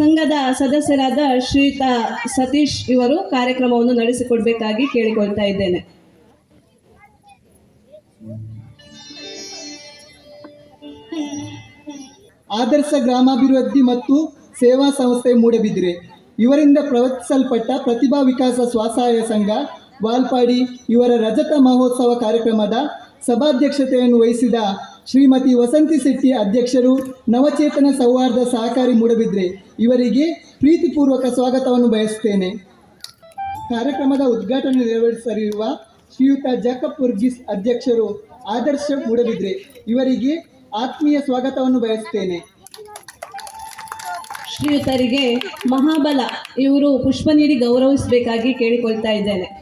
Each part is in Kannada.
ಸಂಘದ ಸದಸ್ಯರಾದ ಶ್ರೀತಾ ಸತೀಶ್ ಇವರು ಕಾರ್ಯಕ್ರಮವನ್ನು ನಡೆಸಿಕೊಡ್ಬೇಕಾಗಿ ಕೇಳಿಕೊಳ್ತಾ ಇದ್ದೇನೆ. ಆದರ್ಶ ಗ್ರಾಮಾಭಿವೃದ್ಧಿ ಮತ್ತು ಸೇವಾ ಸಂಸ್ಥೆ ಮೂಡಬಿದ್ರೆ. ಇವರಿಂದ ಪ್ರವರ್ತಿಸಲ್ಪಟ್ಟ ಪ್ರತಿಭಾ ವಿಕಾಸ ಸ್ವಸಹಾಯ ಸಂಘ, ವಾಲ್ಪಾಡಿ ಇವರ ರಜತ ಮಹೋತ್ಸವ ಕಾರ್ಯಕ್ರಮದ ಸಭಾಧ್ಯಕ್ಷತೆಯನ್ನು ವಹಿಸಿದ ಶ್ರೀಮತಿ ವಸಂತಿ ಶೆಟ್ಟಿ ಅಧ್ಯಕ್ಷರು ನವಚೇತನ ಸೌಹಾರ್ದ ಸಹಕಾರಿ ಮೂಡಬಿದ್ರೆ ಇವರಿಗೆ ಪ್ರೀತಿಪೂರ್ವಕ ಸ್ವಾಗತವನ್ನು ಬಯಸುತ್ತೇನೆ. ಕಾರ್ಯಕ್ರಮದ ಉದ್ಘಾಟನೆ ನೆರವೇರಿಸಲಿರುವ ಶ್ರೀಯುತ ಜಾಕಬ್ ವರ್ಗೀಸ್ ಅಧ್ಯಕ್ಷರು ಆದರ್ಶ ಮೂಡಬಿದ್ರೆ ಇವರಿಗೆ ಆತ್ಮೀಯ ಸ್ವಾಗತವನ್ನು ಬಯಸುತ್ತೇನೆ. ಶ್ರೀಯುತರಿಗೆ ಮಹಾಬಲ ಇವರು ಪುಷ್ಪ ನೀಡಿ ಗೌರವಿಸಬೇಕಾಗಿ ಕೇಳಿಕೊಳ್ತಾ ಇದ್ದೇನೆ.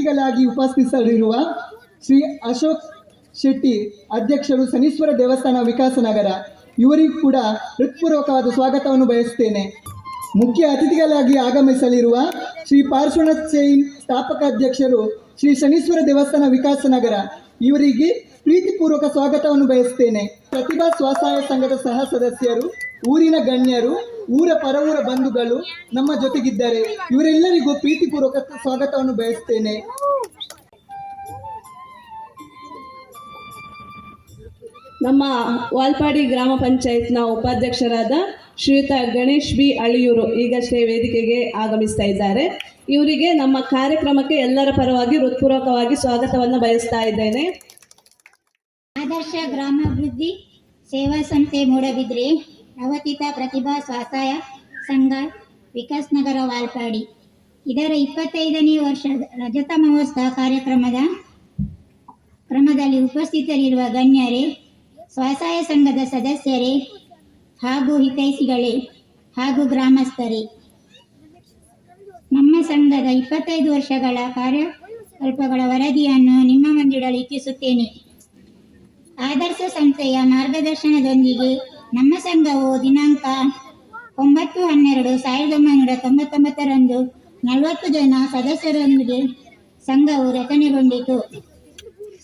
ಅತಿಥಿಗಳಾಗಿ ಉಪಸ್ಥಿತರಿರುವ ಶ್ರೀ ಅಶೋಕ್ ಶೆಟ್ಟಿ ಅಧ್ಯಕ್ಷರು ಶನೀಶ್ವರ ದೇವಸ್ಥಾನ ವಿಕಾಸ ನಗರ. ಇವರಿಗೂ ಕೂಡ ಹೃತ್ಪೂರ್ವಕವಾದ ಸ್ವಾಗತವನ್ನು ಬಯಸುತ್ತೇನೆ. ಮುಖ್ಯ ಅತಿಥಿಗಳಾಗಿ ಆಗಮಿಸಲಿರುವ ಶ್ರೀ ಪಾರ್ಶ್ವನಾಥ್ ಜೈನ್ ಸ್ಥಾಪಕ ಅಧ್ಯಕ್ಷರು ಶ್ರೀ ಶನೀಶ್ವರ ದೇವಸ್ಥಾನ ವಿಕಾಸ ನಗರ. ಇವರಿಗೆ ಪ್ರೀತಿಪೂರ್ವಕ ಸ್ವಾಗತವನ್ನು ಬಯಸುತ್ತೇನೆ. ಪ್ರತಿಭಾ ಸ್ವಸಹಾಯ ಸಂಘದ ಸಹ ಸದಸ್ಯರು ಊರಿನ ಗಣ್ಯರು ಊರ ಪರವೂರ ಬಂಧುಗಳು ನಮ್ಮ ಜೊತೆಗಿದ್ದಾರೆ. ಇವರೆಲ್ಲರಿಗೂ ಪ್ರೀತಿಪೂರ್ವಕ ಸ್ವಾಗತವನ್ನು ಬಯಸ್ತೇನೆ. ನಮ್ಮ ವಾಲ್ಪಾಡಿ ಗ್ರಾಮ ಪಂಚಾಯತ್ನ ಉಪಾಧ್ಯಕ್ಷರಾದ ಶ್ರೀಯುತ ಗಣೇಶ್ ಬಿ ಅಳಿಯೂರು ಈಗಷ್ಟೇ ವೇದಿಕೆಗೆ ಆಗಮಿಸ್ತಾ ಇದ್ದಾರೆ. ಇವರಿಗೆ ನಮ್ಮ ಕಾರ್ಯಕ್ರಮಕ್ಕೆ ಎಲ್ಲರ ಪರವಾಗಿ ಹೃತ್ಪೂರ್ವಕವಾಗಿ ಸ್ವಾಗತವನ್ನು ಬಯಸ್ತಾ ಇದ್ದೇನೆ. ಆದರ್ಶ ಗ್ರಾಮಾಭಿವೃದ್ಧಿ ಸೇವಾ ಸಂಸ್ಥೆ ಮೂಡಬಿದ್ರೆ. ನವತಿತ ಪ್ರತಿಭಾ ಸ್ವಸಹಾಯ ಸಂಘ ವಿಕಾಸ್ ನಗರ ವಾಲ್ಪಾಡಿ. ಇದರ ಇಪ್ಪತ್ತೈದನೇ ವರ್ಷದ ರಜತ ಮಹೋತ್ಸವ ಕಾರ್ಯಕ್ರಮದ ಕ್ರಮದಲ್ಲಿ ಉಪಸ್ಥಿತರಿರುವ ಗಣ್ಯರೇ ಸ್ವಸಹಾಯ ಸಂಘದ ಸದಸ್ಯರೇ ಹಾಗೂ ಹಿತೈಷಿಗಳೇ ಹಾಗೂ ಗ್ರಾಮಸ್ಥರೇ. ನಮ್ಮ ಸಂಘದ ಇಪ್ಪತ್ತೈದು ವರ್ಷಗಳ ಕಾರ್ಯಕಲ್ಪಗಳ ವರದಿಯನ್ನು ನಿಮ್ಮ ಮುಂದಿಡಲು ಇಚ್ಛಿಸುತ್ತೇನೆ. ಆದರ್ಶ ಸಂಸ್ಥೆಯ ಮಾರ್ಗದರ್ಶನದೊಂದಿಗೆ ನಮ್ಮ ಸಂಘವು ದಿನಾಂಕ ಒಂಬತ್ತು ಹನ್ನೆರಡು ಸಾವಿರದ ಒಂಬೈನೂರ ತೊಂಬತ್ತೊಂಬತ್ತರಂದು ನಲವತ್ತು ಜನ ಸದಸ್ಯರೊಂದಿಗೆ ಸಂಘವು ರಚನೆಗೊಂಡಿತು.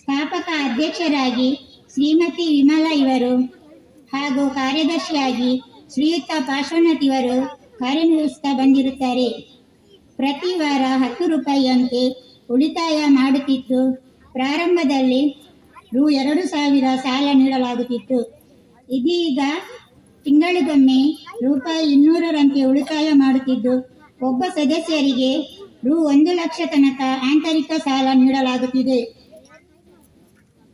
ಸ್ಥಾಪಕ ಅಧ್ಯಕ್ಷರಾಗಿ ಶ್ರೀಮತಿ ವಿಮಲಾ ಇವರು ಹಾಗೂ ಕಾರ್ಯದರ್ಶಿಯಾಗಿ ಶ್ರೀಯುತ ಪಾರ್ಶ್ವನಾಥ್ ಇವರು ಕಾರ್ಯನಿರ್ವಹಿಸುತ್ತಾ ಬಂದಿರುತ್ತಾರೆ. ಪ್ರತಿ ವಾರ ಹತ್ತು ರೂಪಾಯಿಯಂತೆ ಉಳಿತಾಯ ಮಾಡುತ್ತಿತ್ತು ಪ್ರಾರಂಭದಲ್ಲಿ ರು ಎರಡು ಸಾವಿರ ಸಾಲ ನೀಡಲಾಗುತ್ತಿತ್ತು. ಇದೀಗ ತಿಂಗಳಿಗೊಮ್ಮೆ ರೂಪಾಯಿ ಇನ್ನೂರರಂತೆ ಉಳಿತಾಯ ಮಾಡುತ್ತಿದ್ದು, ಒಬ್ಬ ಸದಸ್ಯರಿಗೆ ರು ಒಂದು ಲಕ್ಷ ತನಕ ಆಂತರಿಕ ಸಾಲ ನೀಡಲಾಗುತ್ತಿದೆ.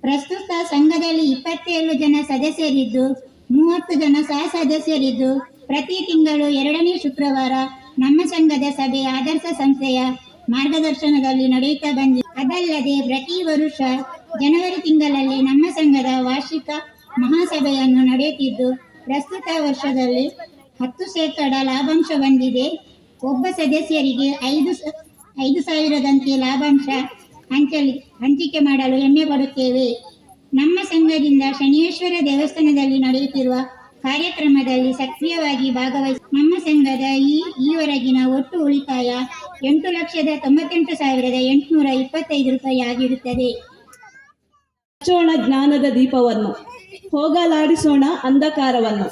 ಪ್ರಸ್ತುತ ಸಂಘದಲ್ಲಿ ಇಪ್ಪತ್ತೇಳು ಜನ ಸದಸ್ಯರಿದ್ದು, ಮೂವತ್ತು ಜನ ಸಹ ಸದಸ್ಯರಿದ್ದು ಪ್ರತಿ ತಿಂಗಳು ಎರಡನೇ ಶುಕ್ರವಾರ ನಮ್ಮ ಸಂಘದ ಸಭೆ ಆದರ್ಶ ಸಂಸ್ಥೆಯ ಮಾರ್ಗದರ್ಶನದಲ್ಲಿ ನಡೆಯುತ್ತಾ ಬಂದಿದೆ. ಅದಲ್ಲದೆ ಪ್ರತಿ ವರುಷ ಜನವರಿ ತಿಂಗಳಲ್ಲಿ ನಮ್ಮ ಸಂಘದ ವಾರ್ಷಿಕ ಮಹಾಸಭೆಯನ್ನು ನಡೆಯುತ್ತಿದ್ದು, ಪ್ರಸ್ತುತ ವರ್ಷದಲ್ಲಿ ಹತ್ತು ಶೇಕಡ ಲಾಭಾಂಶ ಬಂದಿದೆ. ಒಬ್ಬ ಸದಸ್ಯರಿಗೆ ಐದು ಐದು ಸಾವಿರದಂತೆ ಲಾಭಾಂಶ ಹಂಚಲಿ, ಹಂಚಿಕೆ ಮಾಡಲು ಹೆಮ್ಮೆ ಪಡುತ್ತೇವೆ. ನಮ್ಮ ಸಂಘದಿಂದ ಶನಿಯೇಶ್ವರ ದೇವಸ್ಥಾನದಲ್ಲಿ ನಡೆಯುತ್ತಿರುವ ಕಾರ್ಯಕ್ರಮದಲ್ಲಿ ಸಕ್ರಿಯವಾಗಿ ಭಾಗವಹಿಸಿ, ನಮ್ಮ ಸಂಘದ ಈ, ಈವರೆಗಿನ ಒಟ್ಟು ಉಳಿತಾಯ ಎಂಟು ಲಕ್ಷದ ತೊಂಬತ್ತೆಂಟು ಸಾವಿರದ ಎಂಟುನೂರ ಇಪ್ಪತ್ತೈದು ರೂಪಾಯಿ ಆಗಿರುತ್ತದೆ. ಜ್ಞಾನದ ದೀಪವನ್ನು ಹೋಗಲಾಡಿಸೋಣ ಅಂಧಕಾರವನ್ನು.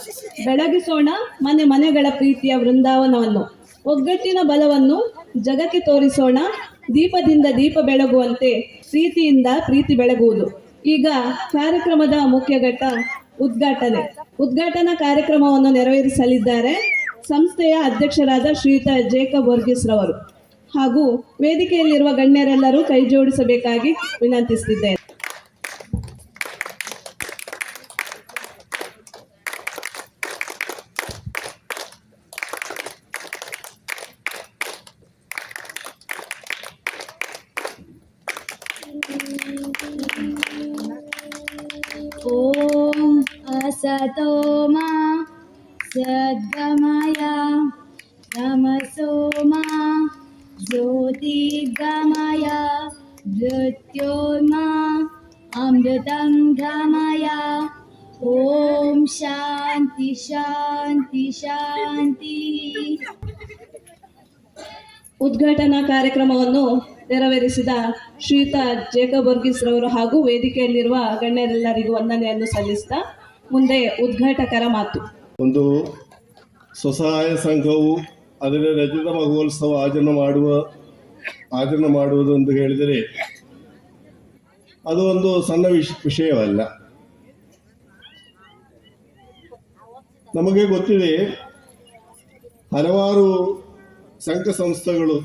ಬೆಳಗಿಸೋಣ ಮನೆ ಮನೆಗಳ ಪ್ರೀತಿಯ ವೃಂದಾವನವನ್ನು. ಒಗ್ಗಟ್ಟಿನ ಬಲವನ್ನು ಜಗಕ್ಕೆ ತೋರಿಸೋಣ. ದೀಪದಿಂದ ದೀಪ ಬೆಳಗುವಂತೆ ಪ್ರೀತಿಯಿಂದ ಪ್ರೀತಿ ಬೆಳಗುವುದು. ಈಗ ಕಾರ್ಯಕ್ರಮದ ಮುಖ್ಯ ಘಟ್ಟ ಉದ್ಘಾಟನೆ. ಉದ್ಘಾಟನಾ ಕಾರ್ಯಕ್ರಮವನ್ನು ನೆರವೇರಿಸಲಿದ್ದಾರೆ ಸಂಸ್ಥೆಯ ಅಧ್ಯಕ್ಷರಾದ ಶ್ರೀಯುತ ಜೇಕಬ್ ವರ್ಗೀಸ್ ರವರು ಹಾಗೂ ವೇದಿಕೆಯಲ್ಲಿರುವ ಗಣ್ಯರೆಲ್ಲರೂ ಕೈ ಜೋಡಿಸಬೇಕಾಗಿ ವಿನಂತಿಸುತ್ತಿದ್ದೇನೆ. असतो मा सद्गमय तमसो मा ज्योतिर्गमय मृत्योर्मा अमृतं गमय ॐ शान्ति शान्ति शान्तिः ಉದ್ಘಾಟನಾ ಕಾರ್ಯಕ್ರಮವನ್ನು ನೆರವೇರಿಸಿದ ಶ್ರೀಯುತ ಜೇಕಬ್ ವರ್ಗೀಸ್ ರವರು ಹಾಗೂ ವೇದಿಕೆಯಲ್ಲಿರುವ ಗಣ್ಯರೆಲ್ಲರಿಗೂ ವಂದನೆಯನ್ನು ಸಲ್ಲಿಸ್ತಾ ಮುಂದೆ ಉದ್ಘಾಟಕರ ಮಾತು. ಒಂದು ಸ್ವಸಹಾಯ ಸಂಘವು ಅದರ ರಜತ ಮಹೋತ್ಸವ ಆಚರಣೆ ಮಾಡುವ, ಆಚರಣೆ ಮಾಡುವುದು ಎಂದು ಹೇಳಿದರೆ ಅದು ಒಂದು ಸಣ್ಣ ವಿಷ, ವಿಷಯವಲ್ಲ. ನಮಗೆ ಗೊತ್ತಿದೆ ಹಲವಾರು ಸಂಘ ಸಂಸ್ಥೆಗಳು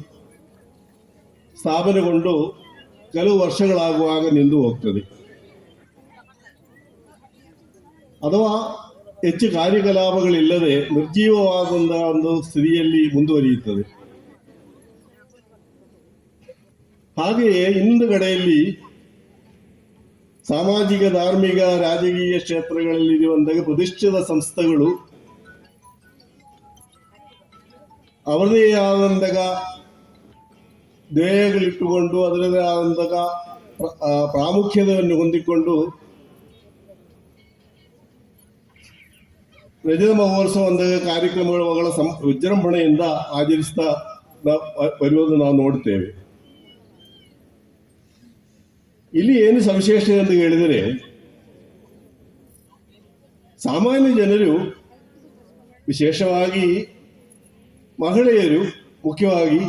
ಸ್ಥಾಪನೆಗೊಂಡು ಕೆಲವು ವರ್ಷಗಳಾಗುವಾಗ ನಿಂದು ಹೋಗ್ತದೆ. ಅಥವಾ ಹೆಚ್ಚು ಕಾರ್ಯಕಲಾಪಗಳಿಲ್ಲದೆ ನಿರ್ಜೀವವಾದಂತಹ ಒಂದು ಸ್ಥಿತಿಯಲ್ಲಿ ಮುಂದುವರಿಯುತ್ತದೆ ಹಾಗೆಯೇ ಹಿಂದುಗಡೆಯಲ್ಲಿ ಸಾಮಾಜಿಕ ಧಾರ್ಮಿಕ ರಾಜಕೀಯ ಕ್ಷೇತ್ರಗಳಲ್ಲಿ ಇರುವಂತಹ ಪ್ರತಿಷ್ಠಿತ ಸಂಸ್ಥೆಗಳು ಅವರದೇ ಆದಂತಹ ಧ್ಯೇಯಗಳಿಟ್ಟುಕೊಂಡು ಅದರದೇ ಆದಂತಹ ಪ್ರ- ಪ್ರಾಮುಖ್ಯತೆಯನ್ನು ಹೊಂದಿಕೊಂಡು ರಜತ ಮಹೋತ್ಸವ ಅಂತಹ ಕಾರ್ಯಕ್ರಮಗಳ ಸಂ, ವಿಜೃಂಭಣೆಯಿಂದ ಆಚರಿಸ್ತಾ ನಾವು ಬರುವುದು ನಾವು ನೋಡ್ತೇವೆ ಇಲ್ಲಿ ಏನು ಸವಿಶೇಷತೆ ಅಂತ ಹೇಳಿದರೆ, ಸಾಮಾನ್ಯ ಜನರು, ವಿಶೇಷವಾಗಿ ಮಹಿಳೆಯರು, ಮುಖ್ಯವಾಗಿ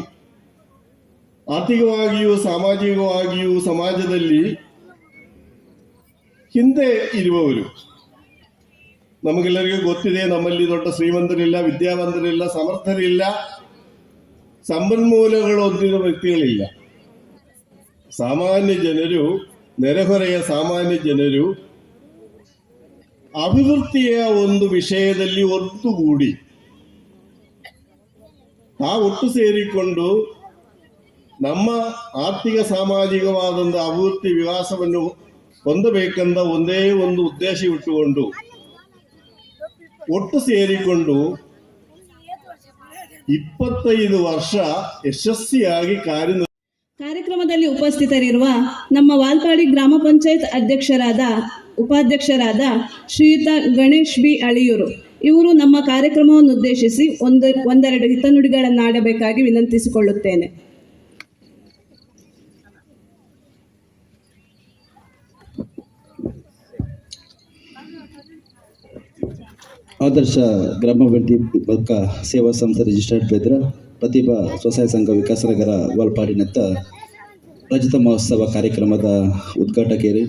ಆರ್ಥಿಕವಾಗಿಯೂ ಸಾಮಾಜಿಕವಾಗಿಯೂ ಸಮಾಜದಲ್ಲಿ ಹಿಂದೆ ಇರುವವರು ನಮಗೆಲ್ಲರಿಗೂ ಗೊತ್ತಿದೆ, ನಮ್ಮಲ್ಲಿ ದೊಡ್ಡ ಶ್ರೀಮಂತರಿಲ್ಲ, ವಿದ್ಯಾವಂತರಿಲ್ಲ, ಸಮರ್ಥರಿಲ್ಲ, ಸಂಪನ್ಮೂಲಗಳು ಹೊಂದಿರುವ ವ್ಯಕ್ತಿಗಳಿಲ್ಲ. ಸಾಮಾನ್ಯ ಜನರು, ನೆರೆಹೊರೆಯ ಸಾಮಾನ್ಯ ಜನರು, ಅಭಿವೃದ್ಧಿಯ ಒಂದು ವಿಷಯದಲ್ಲಿ ಒತ್ತುಗೂಡಿ, ಆ ಒಟ್ಟು ಸೇರಿಕೊಂಡು ನಮ್ಮ ಆರ್ಥಿಕ ಸಾಮಾಜಿಕವಾದಂಥ ಅಭಿವೃದ್ಧಿ ವಿಕಾಸವನ್ನು ಹೊಂದಬೇಕೆಂದ ಒಂದೇ ಒಂದು ಉದ್ದೇಶ ಇಟ್ಟುಕೊಂಡು ಒಟ್ಟು ಸೇರಿಕೊಂಡು ಇಪ್ಪತ್ತೈದು ವರ್ಷ ಯಶಸ್ವಿಯಾಗಿ ಕಾರ್ಯ ಕಾರ್ಯಕ್ರಮದಲ್ಲಿ ಉಪಸ್ಥಿತರಿರುವ ನಮ್ಮ ವಾಲ್ಪಾಡಿ ಗ್ರಾಮ ಪಂಚಾಯತ್ ಅಧ್ಯಕ್ಷರಾದ, ಉಪಾಧ್ಯಕ್ಷರಾದ ಶ್ರೀಯುತ ಗಣೇಶ್ ಬಿ ಅಳಿಯೂರು. ಇವರು ನಮ್ಮ ಕಾರ್ಯಕ್ರಮವನ್ನು ಉದ್ದೇಶಿಸಿ ಒಂದು, ಒಂದೆರಡು ಹಿತನುಡಿಗಳನ್ನಾಡಬೇಕಾಗಿ ವಿನಂತಿಸಿಕೊಳ್ಳುತ್ತೇನೆ. ಆದರ್ಶ ಗ್ರಾಮಾಭಿವೃದ್ಧಿ ಬದುಕ ಸೇವಾ ಸಂಸ್ಥೆ ರಿಜಿಸ್ಟರ್ಡ್ ಪೇದ್ರ ಪ್ರತಿಭಾ ಸ್ವಸಹಾಯ ಸಂಘ ವಿಕಾಸ ನಗರ ವಾಲ್ಪಾಡಿನತ್ತ ರಜತ ಮಹೋತ್ಸವ ಕಾರ್ಯಕ್ರಮದ ಉದ್ಘಾಟಕೇರಿ.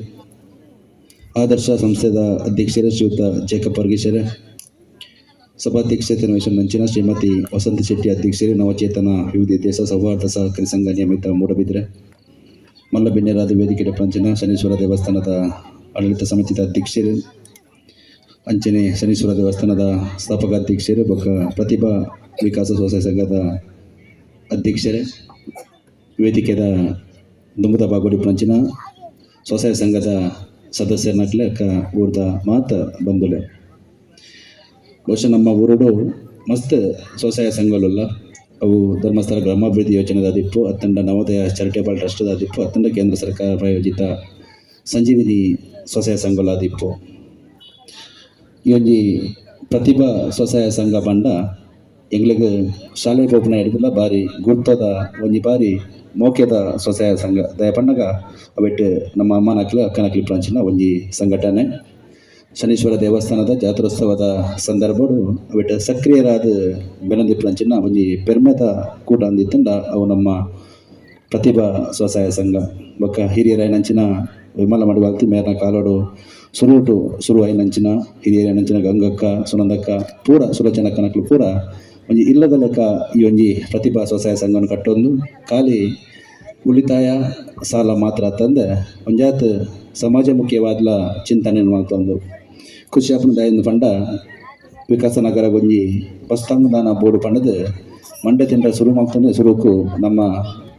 ಆದರ್ಶ ಸಂಸ್ಥೆದ ಅಧ್ಯಕ್ಷರೇ ಶ್ರೀಯುತ ಜೇಕಬ್ ವರ್ಗೀಶರೇ. ಸಭಾಧ್ಯಕ್ಷತೆ ವಹಿಸಿದ ನಂಚಿನ ಶ್ರೀಮತಿ ವಸಂತ ಶೆಟ್ಟಿ ಅಧ್ಯಕ್ಷರು, ನವಚೇತನ ವಿವಿಧ ದೇಶ ಸೌಹಾರ್ದ ಸಹಕಾರಿ ಸಂಘ ನಿಯಮಿತ ಮೂಡಬಿದ್ರೆ. ಮಲ್ಲಬೆನ್ನೆರಾದ ವೇದಿಕೆ ಪಂಚನ ಶನೀಶ್ವರ ದೇವಸ್ಥಾನದ ಆಡಳಿತ ಸಮಿತಿಯ ಅಧ್ಯಕ್ಷರು. ಅಂಚನೆ ಶನೀಶ್ವರ ದೇವಸ್ಥಾನದ ಸ್ಥಾಪಕ ಅಧ್ಯಕ್ಷರೇ ಬೊಕ್ಕ ಪ್ರತಿಭಾ ವಿಕಾಸ ಸ್ವಸಹಾಯ ಸಂಘದ ಅಧ್ಯಕ್ಷರೇ, ವೇದಿಕೆದ ದುಂಬದ ಬಾಗೋಡಿ ಪಂಚಿನ, ಸ್ವಸಹಾಯ ಸಂಘದ ಸದಸ್ಯರ ಅಕ್ಕ ಊರ್ದ ಮಾತ ಬಂದುಲೆ. ಬಹುಶಃ ನಮ್ಮ ಊರುಡು ಮಸ್ತ್ ಸ್ವಸಹಾಯ ಸಂಘಗಳಲ್ಲ. ಅವು ಧರ್ಮಸ್ಥಳ ಗ್ರಾಮಾಭಿವೃದ್ಧಿ ಯೋಜನೆದ ದಿಪ್ಪು ಅತ್ತಂಡ ನವೋದಯ ಚಾರಿಟೇಬಲ್ ಟ್ರಸ್ಟ್ದ ದಿಪ್ಪು ಅತ್ತಂಡ ಕೇಂದ್ರ ಸರ್ಕಾರ ಪ್ರಾಯೋಜಿತ ಸಂಜೀವಿನಿ ಸ್ವಸಹಾಯ ಸಂಘಗಳ ದಿಪ್ಪು. ಈ ಒಂಜಿ ಪ್ರತಿಭಾ ಸ್ವಸಹಾಯ ಸಂಘ ಪಂಡ ಎಂಗ್ಲಿಗೆ ಶಾಲೆ ಕೋಪನ ಬಾರಿ ಗುರ್ತದ ಒಂಜಿ ಬಾರಿ ಮೋಕೆದ ಸ್ವಸಹಾಯ ಸಂಘ. ದಯ ಪಂಡಗ ನಮ್ಮ ಅಮ್ಮನಕ್ಲ ಅಕ್ಕನಕ್ಲಿ ಪ್ರಾಂಚಿನ ಒಂಜಿ ಸಂಘಟನೆ. ಶನೀಶ್ವರ ದೇವಸ್ಥಾನದ ಜಾತ್ರೋತ್ಸವದ ಸಂದರ್ಭಡು ಅವೆಟ್ ಸಕ್ರಿಯರಾದ ಬೆನಂದಿ ಪ್ರಾಂಚಿನ ಒಂಜಿ ಪೆರ್ಮೆದ ಕೂಟ ಅಂದಿತ್ತಂಡ, ಅವು ನಮ್ಮ ಪ್ರತಿಭಾ ಸ್ವಸಹಾಯ ಸಂಘ. ಬೊಕ್ಕ ಹಿರಿಯರಾಯನಂಚಿನ ವಿಮಲ ಮಡಿವಾಲ್ತಿ ಮೇರ್ನ ಕಾಲೋಡು ಸುರುಟು ಶುರು ನಂಚಿನ ಹಿರಿಯರಾಯನಂಚಿನ ಗಂಗಕ್ಕ, ಸುನಂದಕ್ಕ, ಪೂರ ಸುಲೋಚನ ಕನಕ್ಲು ಪೂರ ಒಂಜಿ ಇಲ್ಲದ ಲೆಕ್ಕ ಈ ಒಂಜಿ ಪ್ರತಿಭಾ ಸ್ವಸಹಾಯ ಸಂಘವನ್ನು ಕಟ್ಟೊಂದು. ಖಾಲಿ ಉಳಿತಾಯ ಸಾಲ ಮಾತ್ರ ತಂದೆ ಒಂಜಾತ್ ಸಮಾಜಮುಖಿಯವಾದ್ಲ ಚಿಂತನೆ ಮಾಡ್ತಂದು ಖುಷಿ ಆಪನ ದಯಂದು ಪಂಡ ಒಂಜಿ ಬಸ್ತಾಂಗದಾನ ಬೋರ್ಡ್ ಪಂಡದು ಮಂಡ್ಯ ತಿಂಡ ಶುರು ಮಾಡ್ತಾನೆ ಶುರುಕು ನಮ್ಮ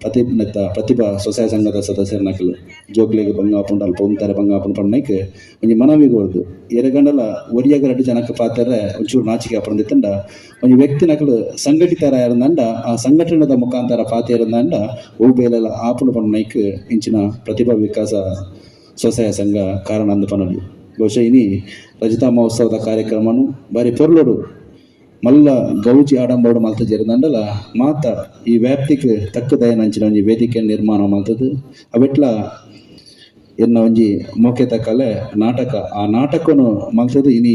ಪ್ರತಿನಿತ್ತ ಪ್ರತಿಭಾ ಸ್ವಸಹಾಯ ಸಂಘದ ಸದಸ್ಯರ ನಕಲು ಜೋಕ್ಲಿಗೆ ಬಂಗಾಪುಂಡ ಅಲ್ಪ ಉಂತಾರೆ ಬಂಗಾಪುಂಡು ಪಣ್ಣಕ್ಕೆ ಒಂಜಿ ಹೋದ್ದು ಎರೆಗಂಡಲ ಒರಿಯಾಗ ರಡ್ಡು ಜನಕ್ಕೆ ಪಾತಾರೆ ಒಂಚೂರು ನಾಚಿಕೆ ಅಪ್ಪಂದಿತ್ತಂಡ ಒಂಜಿ ವ್ಯಕ್ತಿ ನಕಲು ಸಂಘಟಿತರ ಇರಂದಂಡ ಆ ಸಂಘಟನೆದ ಮುಖಾಂತರ ಪಾತೆ ಇರಂದಂಡ ಬೇಲೆಲ್ಲ ಆಪುಂಡು ಪಣ್ಣಕ್ಕೆ ಇಂಚಿನ ಪ್ರತಿಭಾ ವಿಕಾಸ ಸ್ವಸಹಾಯ ಸಂಘ ಕಾರಣ ಅಂದು ಪನೊಲಿ ಬಹುಶಃ ಇನಿ ರಜತಾ ಮಹೋತ್ಸವದ ಕಾರ್ಯಕ್ರಮನು ಬಾರಿ ಪೊರ್ಲೋಡು ಮಲ್ಲ ಗೌಜಿ ಆಡಂಬರೋಡು ಮಲ್ತ ಜರಿದಂಡಲ ಮಾತ ಈ వ్యాప్తికి ತಕ್ಕದಯನಂಚಿನ ಒಂಜಿ ವೇದಿಕೆ ನಿರ್ಮಾಣ ಮಲ್ತದು ಅವೆಟ್ಲ ಎನ್ನ ಒಂಜಿ ಮೊಕ್ಕೆ ತಕ್ಕಲೆ ನಾಟಕ. ಆ ನಾಟಕನು ಮಲ್ತದು ಇನಿ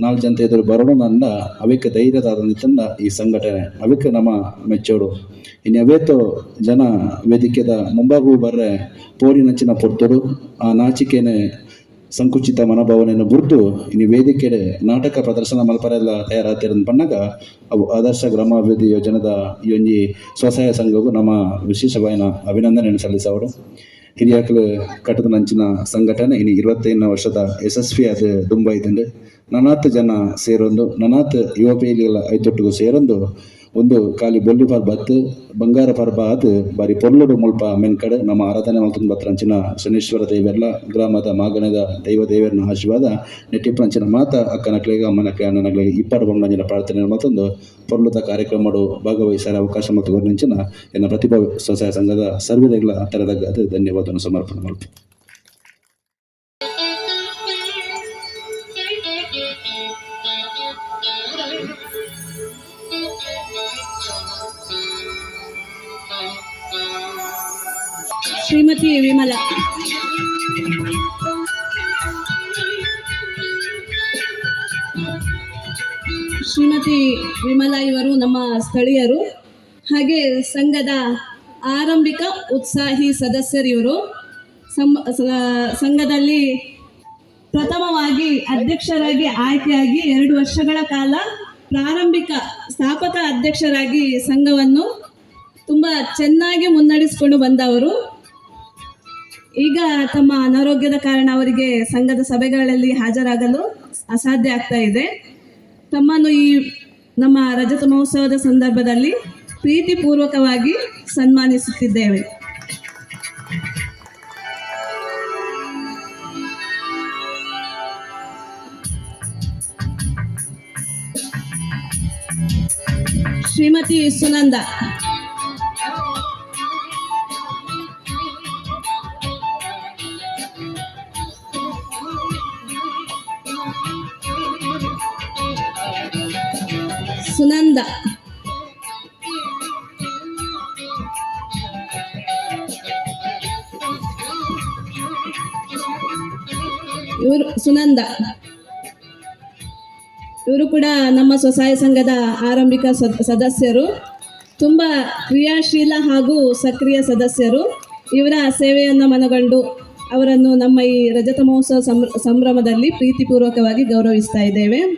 ನಾಲ್ ಜನತೆ ಎದುರು ಬರೋಣ ನನ್ನ ಅವಕ್ಕೆ ಧೈರ್ಯದ ನಿತ್ತಂಡ ಈ ಸಂಘಟನೆ. ಅವಕ್ಕೆ ನಮ್ಮ ಮೆಚ್ಚೋಡು. ಇನ್ನು ಅವೇತೋ ಜನ ವೇದಿಕೆದ ಮುಂಭಾಗವು ಬರ್ರೆ ಪೋರಿನಂಚಿನ ಪೊರ್ತುಡು ಆ ನಾಚಿಕೆನೆ ಸಂಕುಚಿತ ಮನೋಭಾವನೆಯನ್ನು ಗುರುತು ಇನ್ನು ವೇದಿಕೆ ನಾಟಕ ಪ್ರದರ್ಶನ ಮಲ್ಪರೆಲ್ಲ ತಯಾರಾತಿರೋದು ಬಂದಾಗ ಅವು ಆದರ್ಶ ಗ್ರಾಮಾಭಿವೃದ್ಧಿ ಯೋಜನೆದ ಒಂಜಿ ಸ್ವಸಹಾಯ ಸಂಘವು ನಮ್ಮ ವಿಶೇಷವಾಯಿನ ಅಭಿನಂದನೆಯನ್ನು ಸಲ್ಲಿಸವರು ಹಿರಿಯಾಕಲು ಕಟ್ಟದ ನಂಚಿನ ಸಂಘಟನೆ ಇನ್ನು ಇರುವತ್ತೈದನೇ ವರ್ಷದ ಯಶಸ್ವಿ ಅದು ದುಂಬ ಇದ್ದಂಡು ನನಾತ್ ಜನ ಸೇರೊಂದು, ನನಾತ್ ಯುವ ಪೀಳಿಗೆಗಳ ಐತೊಟ್ಟಿಗೂ ಸೇರೊಂದು ಒಂದು ಖಾಲಿ ಬೊಲ್ಲಿ ಪರ್ಬ ಅತ್ತು ಬಂಗಾರ ಪರ್ಬ ಅದು ಬಾರಿ ಪೊರ್ಲುಡು ಮುಲ್ಪ ಮೆನ್ಕಡೆ ನಮ್ಮ ಆರಾಧನೆ ಮಲ್ತುಂದು ಬತ್ತರಂಚಿನ ಶನೇಶ್ವರ ದೇವೆರ್ಲ, ಗ್ರಾಮದ ಮಾಗಣದ ದೈವ ದೇವರನ್ನ ಆಶೀರ್ವಾದ ನೆಟ್ಟಿಪ್ಪಂಚಿನ ಮಾತ ಅಕ್ಕನಕ್ಲೆಗ ಅಮ್ಮನಕ್ಲೆ ಅಣ್ಣನಕ್ಲೆಗೆ ಇಪ್ಪಡು ಬಣ್ಣಂಚಿನ ಪ್ರಾರ್ಥನೆ ಮತ್ತೊಂದು ಪೊರ್ಲುದ ಕಾರ್ಯಕ್ರಮಡು ಭಾಗವಹಿಸಲು ಅವಕಾಶ ಮತ್ತು ವರ್ಣಿಂಚಿನ ಎನ್ನ ಪ್ರತಿಭಾ ಸ್ವಸಹಾಯ ಸಂಘದ ಸರ್ವದೆಗಳ ಅದು ಧನ್ಯವಾದವನ್ನು ಸಮರ್ಪಣೆ ಮಾಡ್ತೀನಿ ಶ್ರೀಮತಿ ವಿಮಲಾ. ಶ್ರೀಮತಿ ವಿಮಲಾ ಇವರು ನಮ್ಮ ಸ್ಥಳೀಯರು. ಹಾಗೆ ಸಂಘದ ಆರಂಭಿಕ ಉತ್ಸಾಹಿ ಸದಸ್ಯರಿವರು. ಸಂಘದಲ್ಲಿ ಪ್ರಥಮವಾಗಿ ಅಧ್ಯಕ್ಷರಾಗಿ ಆಯ್ಕೆಯಾಗಿ ಎರಡು ವರ್ಷಗಳ ಕಾಲ ಪ್ರಾರಂಭಿಕ ಸ್ಥಾಪಕ ಅಧ್ಯಕ್ಷರಾಗಿ ಸಂಘವನ್ನು ತುಂಬ ಚೆನ್ನಾಗಿ ಮುನ್ನಡೆಸಿಕೊಂಡು ಬಂದವರು. ಈಗ ತಮ್ಮ ಅನಾರೋಗ್ಯದ ಕಾರಣ ಅವರಿಗೆ ಸಂಘದ ಸಭೆಗಳಲ್ಲಿ ಹಾಜರಾಗಲು ಅಸಾಧ್ಯ ಆಗ್ತಾ ಇದೆ. ತಮ್ಮನ್ನು ಈ ನಮ್ಮ ರಜತ ಮಹೋತ್ಸವದ ಸಂದರ್ಭದಲ್ಲಿ ಪ್ರೀತಿಪೂರ್ವಕವಾಗಿ ಸನ್ಮಾನಿಸುತ್ತಿದ್ದೇವೆ. ಶ್ರೀಮತಿ ಸುನಂದ. ಇವರು ಸುನಂದ. ಇವರು ಕೂಡ ನಮ್ಮ ಸ್ವಸಹಾಯ ಸಂಘದ ಆರಂಭಿಕ ಸದ್- ಸದಸ್ಯರು. ತುಂಬ ಕ್ರಿಯಾಶೀಲ ಹಾಗೂ ಸಕ್ರಿಯ ಸದಸ್ಯರು. ಇವರ ಸೇವೆಯನ್ನು ಮನಗಂಡು ಅವರನ್ನು ನಮ್ಮ ಈ ರಜತ ಮಹೋತ್ಸವ ಸಂಭ್ರ- ಸಂಭ್ರಮದಲ್ಲಿ ಪ್ರೀತಿಪೂರ್ವಕವಾಗಿ ಗೌರವಿಸ್ತಾ ಇದ್ದೇವೆ.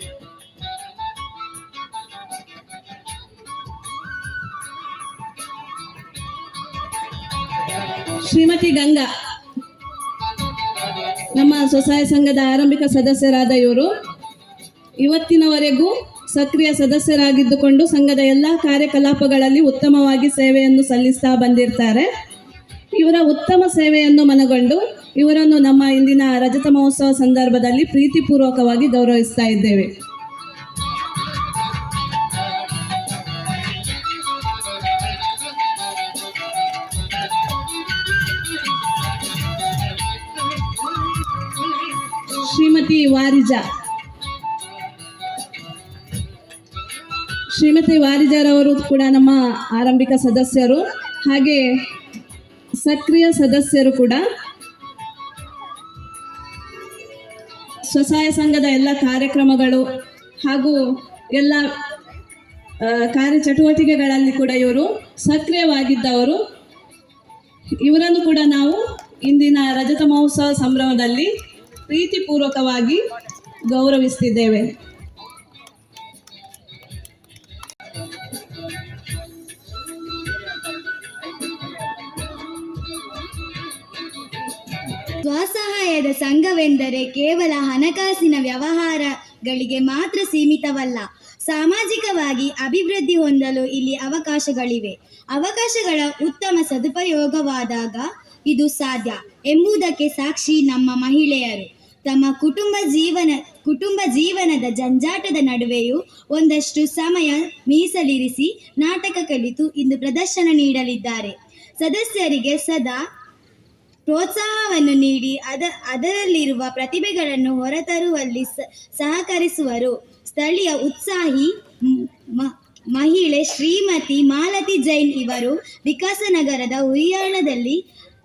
ಶ್ರೀಮತಿ ಗಂಗಾ. ನಮ್ಮ ಸ್ವಸಹಾಯ ಸಂಘದ ಆರಂಭಿಕ ಸದಸ್ಯರಾದ ಇವರು ಇವತ್ತಿನವರೆಗೂ ಸಕ್ರಿಯ ಸದಸ್ಯರಾಗಿದ್ದುಕೊಂಡು ಸಂಘದ ಎಲ್ಲ ಕಾರ್ಯಕಲಾಪಗಳಲ್ಲಿ ಉತ್ತಮವಾಗಿ ಸೇವೆಯನ್ನು ಸಲ್ಲಿಸ್ತಾ ಬಂದಿರ್ತಾರೆ. ಇವರ ಉತ್ತಮ ಸೇವೆಯನ್ನು ಮನಗೊಂಡು ಇವರನ್ನು ನಮ್ಮ ಇಂದಿನ ರಜತ ಮಹೋತ್ಸವ ಸಂದರ್ಭದಲ್ಲಿ ಪ್ರೀತಿಪೂರ್ವಕವಾಗಿ ಗೌರವಿಸ್ತಾ ಇದ್ದೇವೆ. ವಾರಿಜಾ. ಶ್ರೀಮತಿ ವಾರಿಜಾರವರು ಕೂಡ ನಮ್ಮ ಆರಂಭಿಕ ಸದಸ್ಯರು, ಹಾಗೆ ಸಕ್ರಿಯ ಸದಸ್ಯರು ಕೂಡ. ಸ್ವಸಹಾಯ ಸಂಘದ ಎಲ್ಲ ಕಾರ್ಯಕ್ರಮಗಳು ಹಾಗೂ ಎಲ್ಲ ಕಾರ್ಯಚಟುವಟಿಕೆಗಳಲ್ಲಿ ಕೂಡ ಇವರು ಸಕ್ರಿಯವಾಗಿದ್ದವರು. ಇವರನ್ನು ಕೂಡ ನಾವು ಇಂದಿನ ರಜತ ಮಹೋತ್ಸವ ಸಂಭ್ರಮದಲ್ಲಿ ಪ್ರೀತಿಪೂರ್ವಕವಾಗಿ ಗೌರವಿಸ್ತಿದ್ದೇವೆ. ಸ್ವಸಹಾಯದ ಸಂಘವೆಂದರೆ ಕೇವಲ ಹಣಕಾಸಿನ ವ್ಯವಹಾರಗಳಿಗೆ ಮಾತ್ರ ಸೀಮಿತವಲ್ಲ, ಸಾಮಾಜಿಕವಾಗಿ ಅಭಿವೃದ್ಧಿ ಹೊಂದಲು ಇಲ್ಲಿ ಅವಕಾಶಗಳಿವೆ. ಅವಕಾಶಗಳ ಉತ್ತಮ ಸದುಪಯೋಗವಾದಾಗ ಇದು ಸಾಧ್ಯ ಎಂಬುದಕ್ಕೆ ಸಾಕ್ಷಿ ನಮ್ಮ ಮಹಿಳೆಯರು. ತಮ್ಮ ಕುಟುಂಬ ಜೀವನ, ಕುಟುಂಬ ಜೀವನದ ಜಂಜಾಟದ ನಡುವೆಯೂ ಒಂದಷ್ಟು ಸಮಯ ಮೀಸಲಿರಿಸಿ ನಾಟಕ ಕಲಿತು ಇಂದು ಪ್ರದರ್ಶನ ನೀಡಲಿದ್ದಾರೆ. ಸದಸ್ಯರಿಗೆ ಸದಾ ಪ್ರೋತ್ಸಾಹವನ್ನು ನೀಡಿ ಅದ, ಅದರಲ್ಲಿರುವ ಪ್ರತಿಭೆಗಳನ್ನು ಹೊರತರುವಲ್ಲಿ ಸಹಕರಿಸುವರು. ಸ್ಥಳೀಯ ಉತ್ಸಾಹಿ ಮಹಿಳೆ ಶ್ರೀಮತಿ ಮಾಲತಿ ಜೈನ್ ಇವರು ವಿಕಾಸನಗರದ ಉಯ್ಯಾಣದಲ್ಲಿ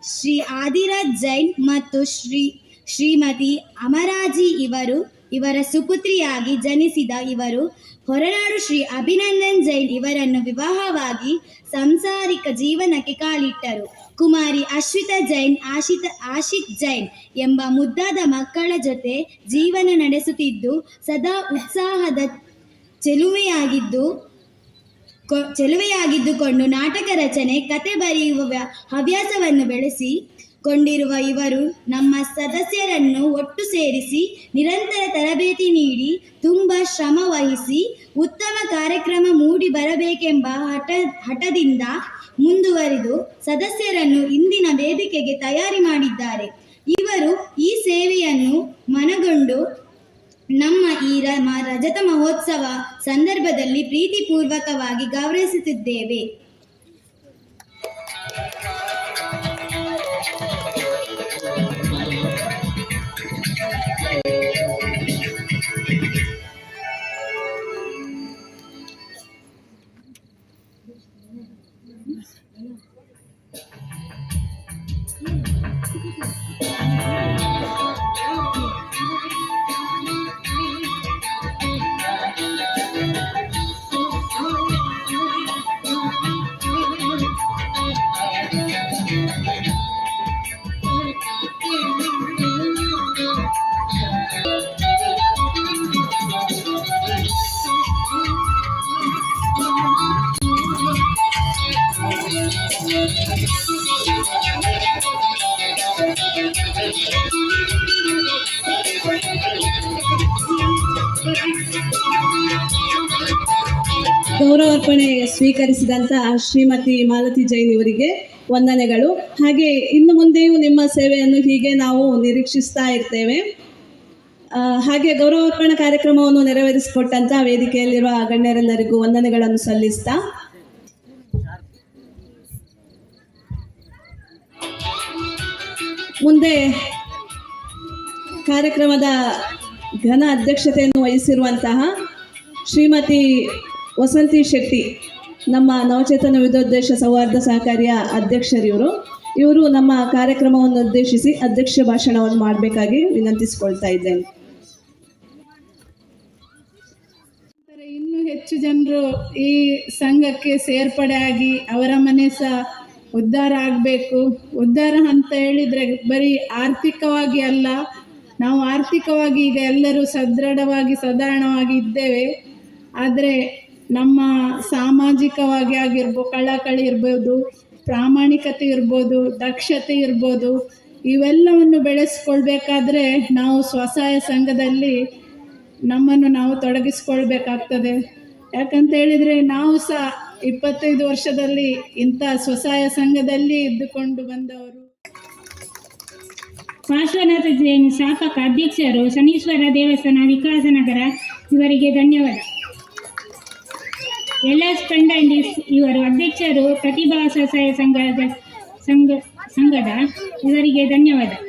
ಶ್ರೀ ಆದಿರಾಜ್ ಜೈನ್ ಮತ್ತು ಶ್ರೀ ಶ್ರೀಮತಿ ಅಮರಾಜಿ ಇವರು, ಇವರ ಸುಪುತ್ರಿಯಾಗಿ ಜನಿಸಿದ ಇವರು, ಹೊರನಾಡು ಶ್ರೀ ಅಭಿನಂದನ್ ಜೈನ್ ಇವರನ್ನು ವಿವಾಹವಾಗಿ ಸಂಸಾರಿಕ ಜೀವನಕ್ಕೆ ಕಾಲಿಟ್ಟರು. ಕುಮಾರಿ ಅಶ್ವಿತಾ ಜೈನ್, ಆಶಿತ ಆಶಿತ್ ಜೈನ್ ಎಂಬ ಮುದ್ದಾದ ಮಕ್ಕಳ ಜೊತೆ ಜೀವನ ನಡೆಸುತ್ತಿದ್ದು, ಸದಾ ಉತ್ಸಾಹದ ಚೆಲುವೆಯಾಗಿದ್ದು ಚೆಲುವೆಯಾಗಿದ್ದುಕೊಂಡು ನಾಟಕ ರಚನೆ, ಕತೆ ಬರೆಯುವ ವ್ಯ- ಹವ್ಯಾಸವನ್ನು ಬೆಳೆಸಿ ಕೊಂಡಿರುವ ಇವರು ನಮ್ಮ ಸದಸ್ಯರನ್ನು ಒಟ್ಟು ಸೇರಿಸಿ ನಿರಂತರ ತರಬೇತಿ ನೀಡಿ ತುಂಬ ಶ್ರಮ ವಹಿಸಿ ಉತ್ತಮ ಕಾರ್ಯಕ್ರಮ ಮೂಡಿ ಬರಬೇಕೆಂಬ ಹಠ, ಹಠದಿಂದ ಮುಂದುವರಿದು ಸದಸ್ಯರನ್ನು ಇಂದಿನ ವೇದಿಕೆಗೆ ತಯಾರಿ ಮಾಡಿದ್ದಾರೆ. ಇವರು ಈ ಸೇವೆಯನ್ನು ಮನಗೊಂಡು ನಮ್ಮ ಈ ರಜತ ಮಹೋತ್ಸವ ಸಂದರ್ಭದಲ್ಲಿ ಪ್ರೀತಿಪೂರ್ವಕವಾಗಿ ಗೌರವಿಸುತ್ತಿದ್ದೇವೆ. ಗೌರವಾರ್ಪಣೆ ಸ್ವೀಕರಿಸಿದಂತಹ ಶ್ರೀಮತಿ ಮಾಲತಿ ಜೈನ್ ಇವರಿಗೆ ವಂದನೆಗಳು. ಹಾಗೆ ಇನ್ನು ಮುಂದೆಯೂ ನಿಮ್ಮ ಸೇವೆಯನ್ನು ಹೀಗೆ ನಾವು ನಿರೀಕ್ಷಿಸ್ತಾ ಇರ್ತೇವೆ. ಹಾಗೆ ಗೌರವಾರ್ಪಣೆ ಕಾರ್ಯಕ್ರಮವನ್ನು ನೆರವೇರಿಸಿಕೊಟ್ಟಂತ ವೇದಿಕೆಯಲ್ಲಿರುವ ಗಣ್ಯರೆಲ್ಲರಿಗೂ ವಂದನೆಗಳನ್ನು ಸಲ್ಲಿಸ್ತಾ. ಮುಂದೆ ಕಾರ್ಯಕ್ರಮದ ಘನ ಅಧ್ಯಕ್ಷತೆಯನ್ನು ವಹಿಸಿರುವಂತಹ ಶ್ರೀಮತಿ ವಸಂತಿ ಶೆಟ್ಟಿ, ನಮ್ಮ ನವಚೇತನ ವಿಧೋದ್ದೇಶ ಸೌಹಾರ್ದ ಸಹಕಾರಿಯ ಅಧ್ಯಕ್ಷರಿವರು ಇವರು. ನಮ್ಮ ಕಾರ್ಯಕ್ರಮವನ್ನು ಉದ್ದೇಶಿಸಿ ಅಧ್ಯಕ್ಷ ಭಾಷಣವನ್ನು ಮಾಡಬೇಕಾಗಿ ವಿನಂತಿಸಿಕೊಳ್ತಾ ಇದ್ದೇನೆ. ಇನ್ನೂ ಹೆಚ್ಚು ಜನರು ಈ ಸಂಘಕ್ಕೆ ಸೇರ್ಪಡೆ ಆಗಿ ಅವರ ಮನೆ ಸಹ ಉದ್ಧಾರ ಆಗಬೇಕು. ಉದ್ಧಾರ ಅಂತ ಹೇಳಿದರೆ ಬರೀ ಆರ್ಥಿಕವಾಗಿ ಅಲ್ಲ, ನಾವು ಆರ್ಥಿಕವಾಗಿ ಈಗ ಎಲ್ಲರೂ ಸದೃಢವಾಗಿ ಸಾಧಾರಣವಾಗಿ ಇದ್ದೇವೆ. ಆದರೆ ನಮ್ಮ ಸಾಮಾಜಿಕವಾಗಿ ಆಗಿರ್ಬೋದು ಕಳಕಳಿ ಇರ್ಬೋದು, ಪ್ರಾಮಾಣಿಕತೆ ಇರ್ಬೋದು, ದಕ್ಷತೆ ಇರ್ಬೋದು, ಇವೆಲ್ಲವನ್ನು ಬೆಳೆಸ್ಕೊಳ್ಬೇಕಾದ್ರೆ ನಾವು ಸ್ವಸಹಾಯ ಸಂಘದಲ್ಲಿ ನಮ್ಮನ್ನು ನಾವು ತೊಡಗಿಸ್ಕೊಳ್ಬೇಕಾಗ್ತದೆ. ಯಾಕಂತ ಹೇಳಿದರೆ ನಾವು ಸಹ ಇಪ್ಪತ್ತೈದು ವರ್ಷದಲ್ಲಿ ಇಂಥ ಸ್ವಸಹಾಯ ಸಂಘದಲ್ಲಿ ಇದ್ದುಕೊಂಡು ಬಂದವರು. ಪಾರ್ಶ್ವನಾಥ ಜೈನ್ ಶಾಪಕ ಅಧ್ಯಕ್ಷರು ಶನೀಶ್ವರ ದೇವಸ್ಥಾನ ವಿಕಾಸನಗರ. ಇವರಿಗೆ ಧನ್ಯವಾದ. ಎಲ್ ಎಸ್ ಪೆಂಡಂಡಿಸ್ ಇವರು ಅಧ್ಯಕ್ಷರು ಪ್ರತಿಭಾ ಸಹಾಯ ಸಂಘದ ಸಂಘ ಸಂಘದ ಇವರಿಗೆ ಧನ್ಯವಾದ.